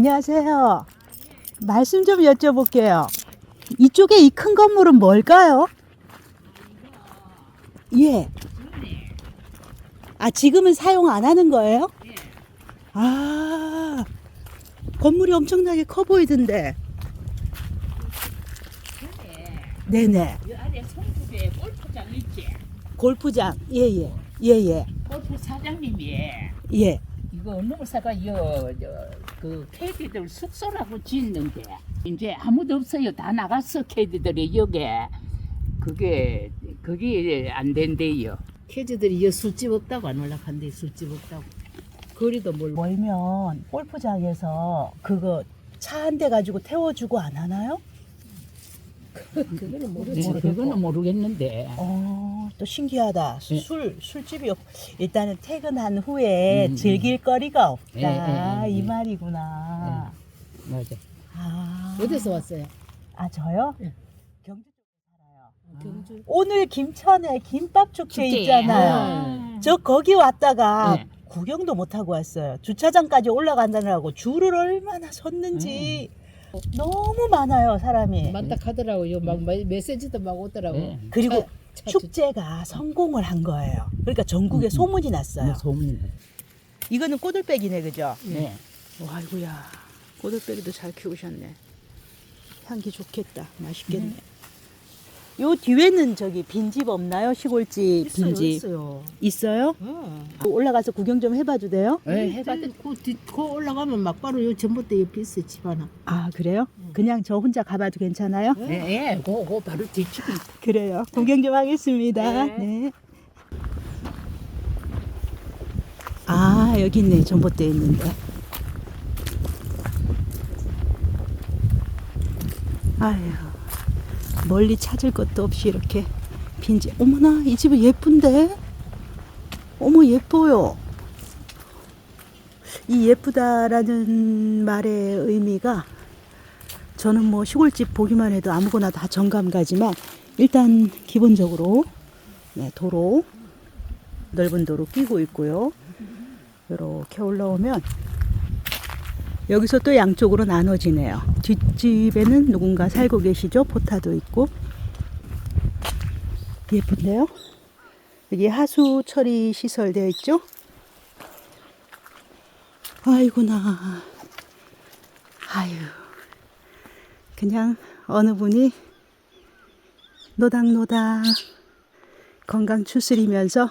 안녕하세요. 말씀 좀 여쭤볼게요. 이쪽에 이 큰 건물은 뭘까요? 예. 아, 지금은 사용 안 하는 거예요? 아, 건물이 엄청나게 커 보이던데. 네네. 이 아래 성북에 골프장 있지? 골프장. 예, 예. 예, 예. 골프 사장님이 예. 이거 농사가 요 그 캐디들 숙소라고 짓는데 이제 아무도 없어요. 다 나갔어 캐디들이 여기에 그게 그게 안 된대요. 캐즈들이 여 술집 없다고 안 올라간대 술집 없다고 거리도 멀고 멀면 골프장에서 그거 차 한 대 가지고 태워주고 안 하나요? 그거는 네, 모르지 그거는 모르겠는데. 어, 또 신기하다. 네. 술, 술집이 없, 일단은 퇴근한 후에 음, 즐길 거리가 없다. 예, 예, 예, 이 예. 말이구나. 맞아. 아. 어디서 왔어요? 아, 저요? 예. 경주 살아요. 경주 오늘 김천에 김밥 축제 축제. 있잖아요. 아. 저 거기 왔다가 네. 구경도 못 하고 왔어요. 주차장까지 올라간다느라고 줄을 얼마나 섰는지 너무 많아요, 사람이. 많다 하더라고요 막 마- 메시지도 막 오더라고 네. 그리고 차- 차 주- 축제가 성공을 한 거예요. 그러니까 전국에 음, 음. 소문이 났어요. 뭐 소문이 나. 이거는 꼬들빼기네, 그죠? 네. 와, 아이고야. 꼬들빼기도 잘 키우셨네. 향기 좋겠다. 맛있겠네. 요 뒤에는 저기 빈집 없나요? 시골집 있어요 빈집. 있어요 있어요? 어. 올라가서 구경 좀 해봐도 돼요? 네, 해봤더 그, 뒤- 그 올라가면 막 바로 요 전봇대 옆에 있어 집 하나 아, 그래요? 응. 그냥 저 혼자 가봐도 괜찮아요? 네, 예, 그거 바로 뒤집이. 그래요. 구경 좀 하겠습니다. 네. 네. 아, 여기 있네. 전봇대 있는데. 아휴, 멀리 찾을 것도 없이 이렇게 빈집. 어머나, 이 집은 예쁜데? 어머, 예뻐요. 이 예쁘다라는 말의 의미가 저는 뭐 시골집 보기만 해도 아무거나 다 정감 가지만 일단 기본적으로 네, 도로 넓은 도로 끼고 있고요. 이렇게 올라오면 여기서 또 양쪽으로 나눠지네요. 뒷집에는 누군가 살고 계시죠? 포타도 있고 예쁜데요. 여기 하수 처리 시설 되어 있죠? 아이고나. 아유. 그냥 어느 분이 노닥노닥 건강 추스리면서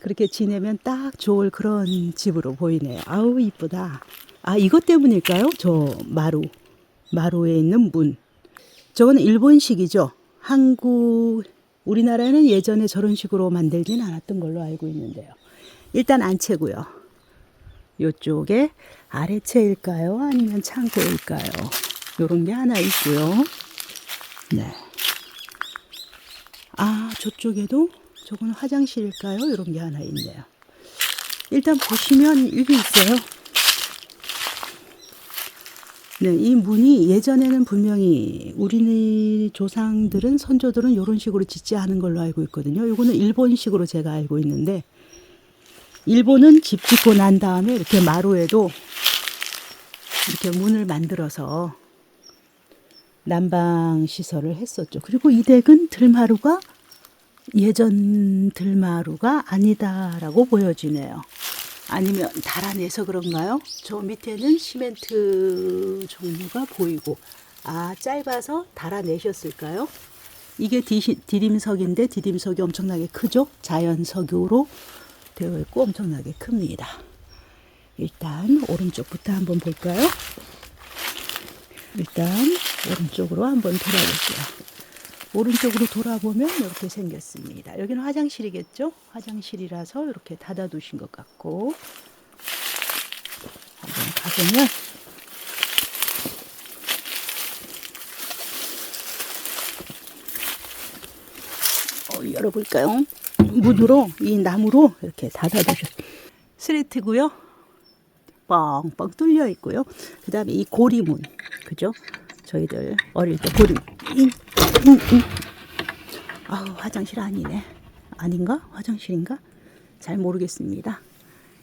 그렇게 지내면 딱 좋을 그런 집으로 보이네요. 아우 이쁘다. 아 이것 때문일까요? 저 마루 마루에 있는 문. 저거는 일본식이죠. 한국 우리나라에는 예전에 저런 식으로 만들진 않았던 걸로 알고 있는데요. 일단 안채고요. 이쪽에 아래채일까요? 아니면 창고일까요? 요런 게 하나 있고요. 네. 아, 저쪽에도 저건 화장실일까요? 이런 게 하나 있네요. 일단 보시면 이게 있어요. 네, 이 문이 예전에는 분명히 우리 조상들은 선조들은 이런 식으로 짓지 않은 걸로 알고 있거든요. 요거는 일본식으로 제가 알고 있는데 일본은 집 짓고 난 다음에 이렇게 마루에도 이렇게 문을 만들어서 난방 시설을 했었죠. 그리고 이 댁은 들마루가 예전 들마루가 아니다라고 보여지네요. 아니면 달아내서 그런가요? 저 밑에는 시멘트 종류가 보이고 아 짧아서 달아내셨을까요? 이게 디시, 디딤석인데 디딤석이 엄청나게 크죠? 자연석유로 되어 있고 엄청나게 큽니다. 일단 오른쪽부터 한번 볼까요? 일단 오른쪽으로 한번 돌아볼게요. 오른쪽으로 돌아보면 이렇게 생겼습니다. 여기는 화장실이겠죠? 화장실이라서 이렇게 닫아두신 것 같고 한번 가보면 어, 열어볼까요? 문으로 이 나무로 이렇게 닫아두셨. 스레트고요. 뻥뻥 뚫려 있고요. 그 다음에 이 고리문, 그죠? 저희들 어릴 때 고리. 이, 아우 화장실 아니네. 아닌가? 화장실인가? 잘 모르겠습니다.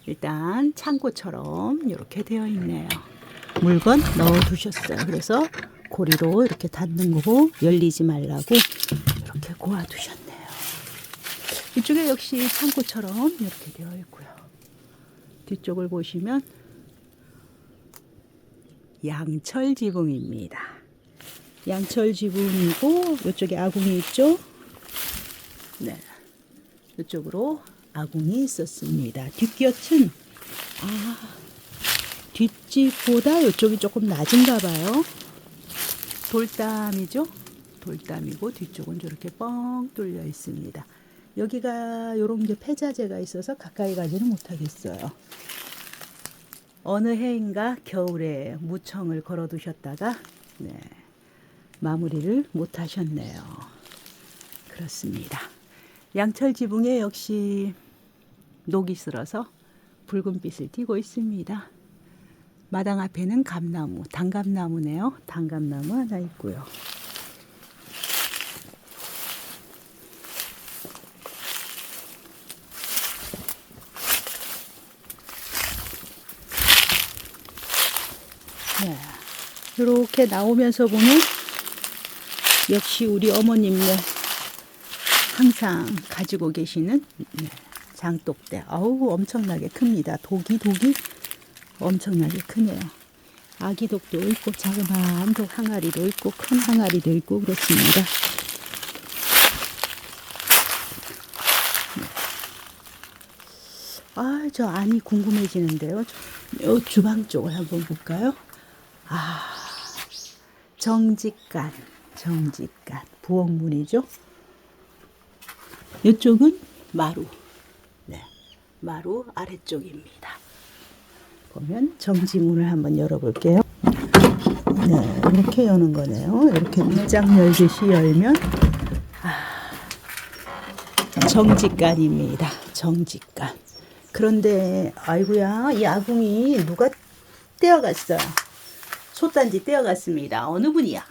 일단 창고처럼 이렇게 되어 있네요. 물건 넣어 두셨어요. 그래서 고리로 이렇게 닫는 거고 열리지 말라고 이렇게 고아 두셨네요. 이쪽에 역시 창고처럼 이렇게 되어 있고요. 뒤쪽을 보시면 양철 지붕입니다. 양철 지붕이고 이쪽에 아궁이 있죠? 네. 이쪽으로 아궁이 있었습니다. 뒷곁은 아 뒷집보다 이쪽이 조금 낮은가 봐요. 돌담이죠? 돌담이고 뒤쪽은 저렇게 뻥 뚫려 있습니다. 여기가 이런 게 폐자재가 있어서 가까이 가지는 못하겠어요. 어느 해인가 겨울에 무청을 걸어두셨다가 네, 마무리를 못 하셨네요. 그렇습니다. 양철 지붕에 역시 녹이 슬어서 붉은빛을 띠고 있습니다. 마당 앞에는 감나무, 단감나무네요. 단감나무 하나 있고요. 네. 이렇게 나오면서 보면 역시 우리 어머님네 항상 가지고 계시는 네, 장독대. 아우 엄청나게 큽니다. 독이 독이 엄청나게 크네요. 아기 독도 있고 자그마한 독 항아리도 있고 큰 항아리도 있고 그렇습니다. 아, 저 안이 궁금해지는데요. 요 주방 쪽을 한번 볼까요? 아, 정직간, 정직간, 부엌문이죠. 이쪽은 마루, 네, 마루 아래쪽입니다. 보면 정지문을 한번 열어볼게요. 네, 이렇게 여는 거네요. 이렇게 밑장 열듯이 열면 아, 정직간입니다. 정직간. 그런데 아이고야 이 아궁이 누가 떼어갔어요. 솥단지 떼어갔습니다. 어느 분이야?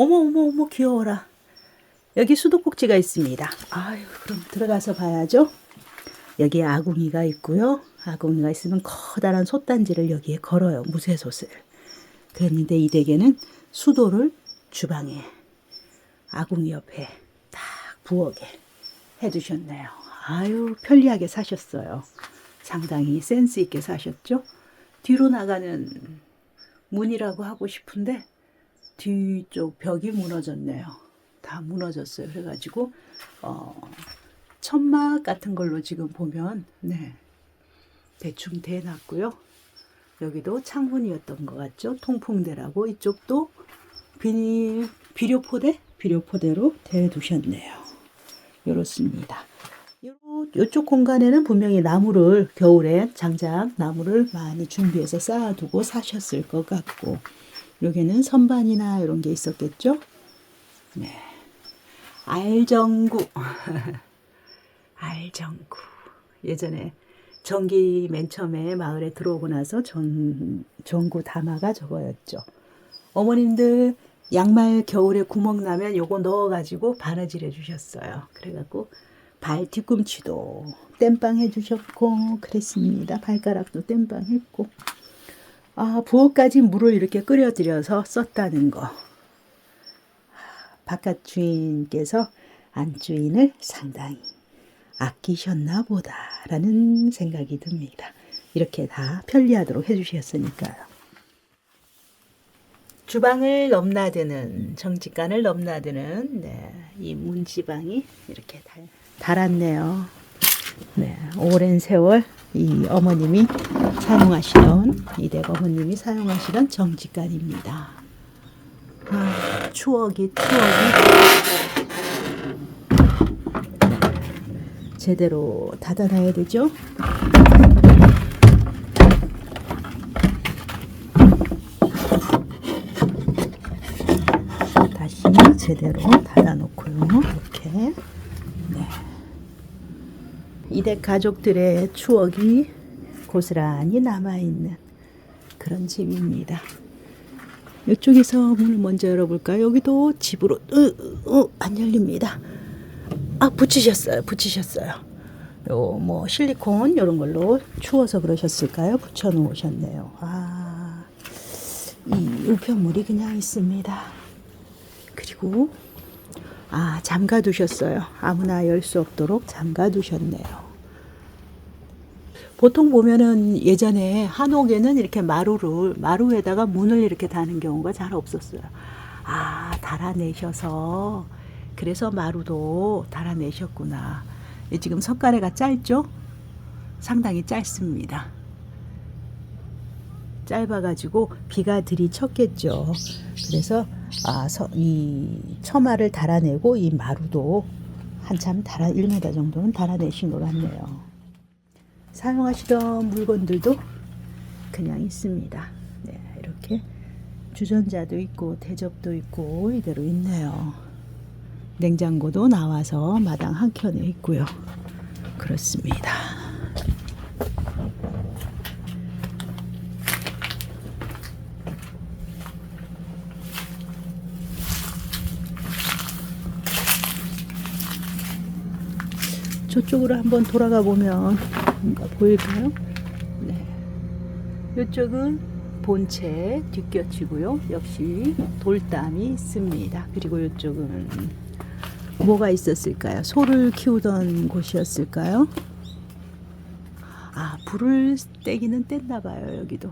어머 어머 어머 귀여워라. 여기 수도꼭지가 있습니다. 아유 그럼 들어가서 봐야죠. 여기에 아궁이가 있고요. 아궁이가 있으면 커다란 솥단지를 여기에 걸어요. 무쇠솥을. 그런데 이 댁에는 수도를 주방에 아궁이 옆에 딱 부엌에 해두셨네요. 아유 편리하게 사셨어요. 상당히 센스 있게 사셨죠. 뒤로 나가는 문이라고 하고 싶은데 뒤쪽 벽이 무너졌네요. 다 무너졌어요. 그래가지고 어, 천막 같은 걸로 지금 보면 네 대충 대놨고요. 여기도 창문이었던 것 같죠. 통풍대라고 이쪽도 비닐 비료포대 비료포대로 대두셨네요. 이렇습니다. 요, 요쪽 공간에는 분명히 나무를 겨울에 장작 나무를 많이 준비해서 쌓아두고 사셨을 것 같고 여기는 선반이나 이런 게 있었겠죠. 네. 알정구 알정구 예전에 전기 맨 처음에 마을에 들어오고 나서 전, 전구 담화가 저거였죠. 어머님들 양말 겨울에 구멍 나면 요거 넣어가지고 바느질 해주셨어요. 그래갖고 발 뒤꿈치도 땜빵 해주셨고 그랬습니다. 발가락도 땜빵 했고 아 부엌까지 물을 이렇게 끓여들여서 썼다는 거. 바깥 주인께서 안 주인을 상당히 아끼셨나 보다라는 생각이 듭니다. 이렇게 다 편리하도록 해주셨으니까요. 주방을 넘나드는 정직간을 넘나드는 네, 이 문지방이 이렇게 달, 달았네요. 네, 오랜 세월 이 어머님이 사용하시던 이댁 어머님이 사용하시던 정직간입니다. 아, 추억이 추억이 제대로 닫아놔야 되죠. 다시 제대로 닫아놓고요. 이렇게 네. 이댁 가족들의 추억이 고스란히 남아있는 그런 집입니다. 이쪽에서 문을 먼저 열어볼까요? 여기도 집으로 으, 으, 안 열립니다. 아 붙이셨어요. 붙이셨어요. 요 뭐 실리콘 이런 걸로 추워서 그러셨을까요? 붙여 놓으셨네요. 아 이 우편물이 그냥 있습니다. 그리고 아 잠가 두셨어요. 아무나 열 수 없도록 잠가 두셨네요. 보통 보면은 예전에 한옥에는 이렇게 마루를 마루에다가 문을 이렇게 다는 경우가 잘 없었어요. 아 달아내셔서 그래서 마루도 달아내셨구나. 이 지금 석가래가 짧죠? 상당히 짧습니다. 짧아가지고 비가 들이쳤겠죠. 그래서 아, 서, 이 처마를 달아내고 이 마루도 한참 달아 1m 정도는 달아내신 것 같네요. 사용하시던 물건들도 그냥 있습니다. 네, 이렇게 주전자도 있고 대접도 있고 이대로 있네요. 냉장고도 나와서 마당 한켠에 있고요. 그렇습니다. 저쪽으로 한번 돌아가 보면 뭔가 보일까요? 네. 이쪽은 본체 뒷곁이고요. 역시 돌담이 있습니다. 그리고 이쪽은 뭐가 있었을까요? 소를 키우던 곳이었을까요? 아, 불을 떼기는 뗐나 봐요, 여기도.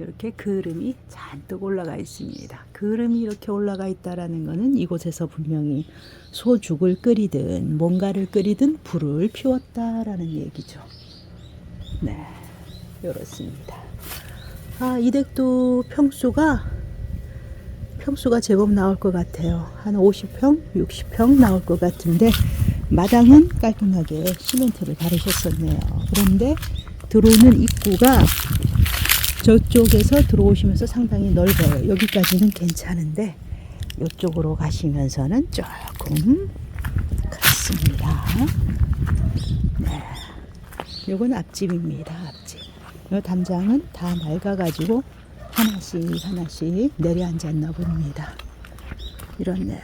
이렇게 그름이 잔뜩 올라가 있습니다. 그름이 이렇게 올라가 있다라는 것은 이곳에서 분명히 소죽을 끓이든 뭔가를 끓이든 불을 피웠다라는 얘기죠. 네, 이렇습니다. 아, 이 댁도 평수가 평수가 제법 나올 것 같아요. 한 50평, 60평 나올 것 같은데 마당은 깔끔하게 시멘트를 바르셨었네요. 그런데 들어오는 입구가 저쪽에서 들어오시면서 상당히 넓어요. 여기까지는 괜찮은데 이쪽으로 가시면서는 조금 그렇습니다. 네. 요건 앞집입니다. 앞집. 요 담장은 다 낡아가지고 하나씩 하나씩 내려앉았나 봅니다. 이렇네요.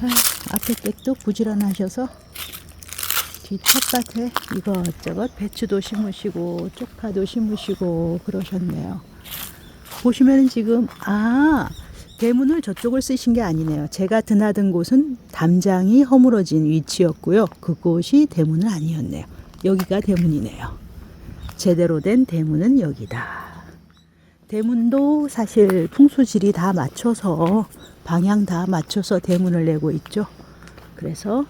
아, 앞에 댁도 부지런하셔서 뒤 텃밭에 이것저것 배추도 심으시고 쪽파도 심으시고 그러셨네요. 보시면 지금 아 대문을 저쪽을 쓰신 게 아니네요. 제가 드나든 곳은 담장이 허물어진 위치였고요. 그곳이 대문은 아니었네요. 여기가 대문이네요. 제대로 된 대문은 여기다. 대문도 사실 풍수질이 다 맞춰서 방향 다 맞춰서 대문을 내고 있죠. 그래서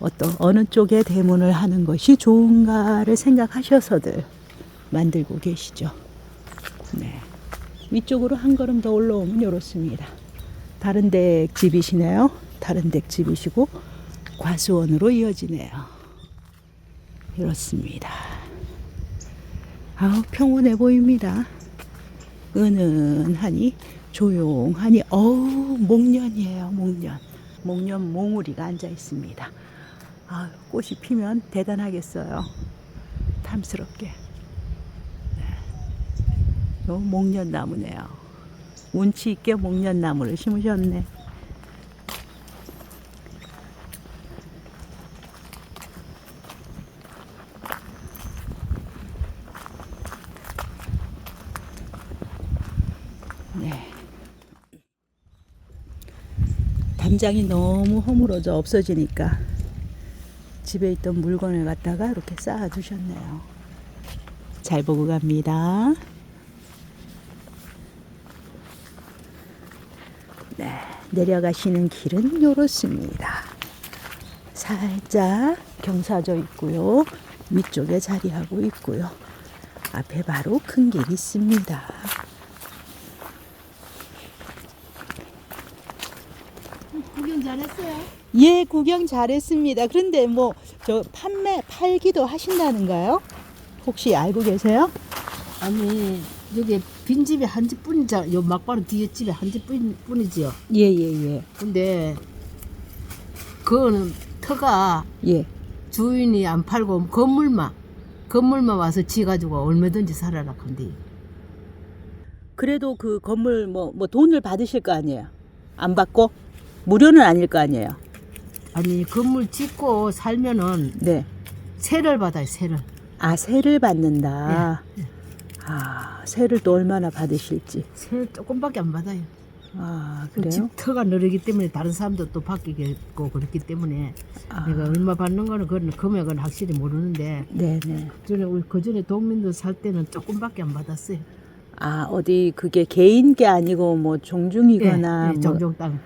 어떤 어느 쪽에 대문을 하는 것이 좋은가를 생각하셔서들 만들고 계시죠. 네. 위쪽으로 한 걸음 더 올라오면 이렇습니다. 다른 댁 집이시네요. 다른 댁 집이시고 과수원으로 이어지네요. 이렇습니다. 아우 평온해 보입니다. 은은하니 조용하니 어우 목련이에요 목련 목련 몽우리가 앉아 있습니다. 아 꽃이 피면 대단하겠어요. 탐스럽게. 네. 요 목련 나무네요. 운치 있게 목련 나무를 심으셨네. 네. 담장이 너무 허물어져 없어지니까 집에 있던 물건을 갖다가 이렇게 쌓아 두셨네요. 잘 보고 갑니다. 네, 내려가시는 길은 이렇습니다. 살짝 경사져 있고요. 위쪽에 자리하고 있고요. 앞에 바로 큰 길이 있습니다. 구경 잘했어요. 예, 구경 잘했습니다. 그런데 뭐 저 판매 팔기도 하신다는가요? 혹시 알고 계세요? 아니 여기 빈 집이 한 집뿐이자 요 막바로 뒤에 집이 한 집뿐이지요. 예, 예, 예. 근데 그거는 터가 예. 주인이 안 팔고 건물만 건물만 와서 지 가지고 얼마든지 살아라 근데 그래도 그 건물 뭐 뭐 돈을 받으실 거 아니에요? 안 받고 무료는 아닐 거 아니에요. 아니 건물 짓고 살면은 네. 세를 받아요 세를 아, 세를 받는다. 아, 세를 또 얼마나 받으실지. 세 조금밖에 안 받아요. 아, 그 그래요? 집터가 느리기 때문에 다른 사람도 또 바뀌겠고 그렇기 때문에 아, 내가 얼마 받는 거는 그건 금액은 확실히 모르는데 네네. 전에 우리 그 전에 동민도 살 때는 조금밖에 안 받았어요. 아, 어디 그게 개인 게 아니고 뭐 종중이거나 예, 예, 뭐. 정종 땅.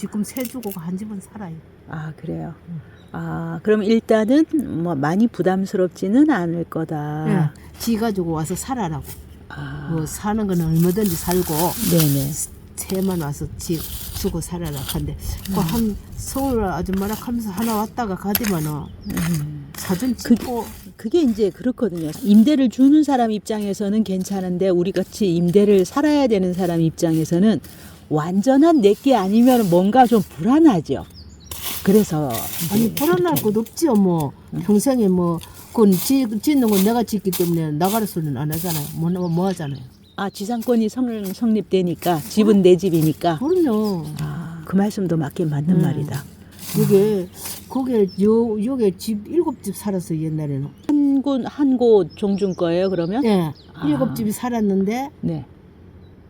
아, 지금 세 주고 한 집은 살아요. 아, 그래요. 음. 아, 그럼 일단은 뭐 많이 부담스럽지는 않을 거다. 예, 지 가지고 와서 살아라고. 아, 뭐 사는 거는 얼마든지 살고 네네. 새만 와서 지 주고 살아라 한데 음. 그한 서울 아줌마라 하면서 하나 왔다가 가디면은 음. 사진 찍고 그게 이제 그렇거든요. 임대를 주는 사람 입장에서는 괜찮은데 우리 같이 임대를 살아야 되는 사람 입장에서는 완전한 내게 아니면 뭔가 좀 불안하죠. 그래서 아니 불안할 것 없지요 뭐 평생에 뭐 그건 지, 짓는 건 내가 짓기 때문에 나가는 소리는 안 하잖아요 뭐, 뭐, 뭐 하잖아요 아 지상권이 성, 성립되니까 집은 내 집이니까 그럼요 아, 그 말씀도 맞긴 맞는 음. 말이다. 이게 그게 요 요게 집 일곱 집 살았어요 옛날에는 한 곳 한 곳 종중 거예요 그러면? 예 아. 일곱 집이 살았는데 네,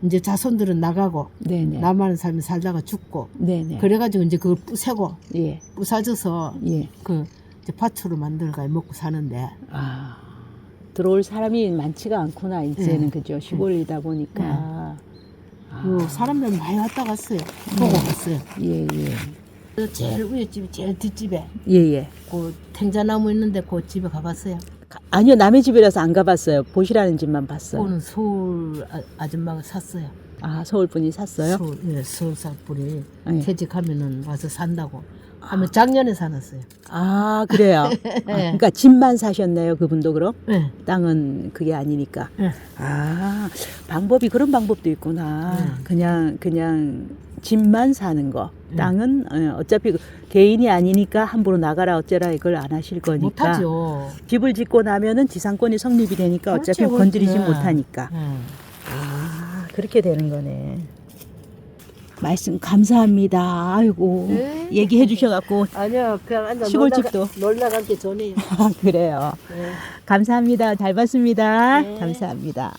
이제 자손들은 나가고 네네, 남아는 삶이 살다가 죽고 네네. 그래가지고 이제 그걸 부세고 예, 부사져서 예. 그 이제 밭으로 만들어가 먹고 사는데 아 들어올 사람이 많지가 않구나 이제는. 네. 그죠? 시골이다 보니까. 아, 요 사람들 많이 왔다 갔어요. 보고 갔어요. 예예. 그 제일 위에 집이 제일 뒷집에 예예. 그 탱자나무 있는데 그 집에 가봤어요. 아니요 남의 집이라서 안 가봤어요 보시라는 집만 봤어요 그거는 서울 아, 아줌마가 샀어요. 아 서울 분이 샀어요 서울, 예, 서울 사람들이 네. 퇴직하면은 와서 산다고. 하면 작년에 사놨어요. 아 그래요 아, 그러니까 집만 사셨네요 그분도 그럼 예. 땅은 그게 아니니까 예. 아 방법이 그런 방법도 있구나 네. 그냥 그냥 집만 사는 거 네. 땅은 어, 어차피 그 개인이 아니니까 함부로 나가라 어쩌라 이걸 안 하실 거니까 못하죠. 집을 짓고 나면은 지상권이 성립이 되니까 어차피 그렇죠, 건드리지 그렇죠. 못하니까 예. 아 그렇게 되는 거네 말씀 감사합니다 아이고 네. 얘기해 주셔갖고 아니요, 그냥 앉아 시골집도. 놀다, 가- 놀다 갈게 전에요. 그래요 예. 감사합니다 잘 봤습니다 네. 감사합니다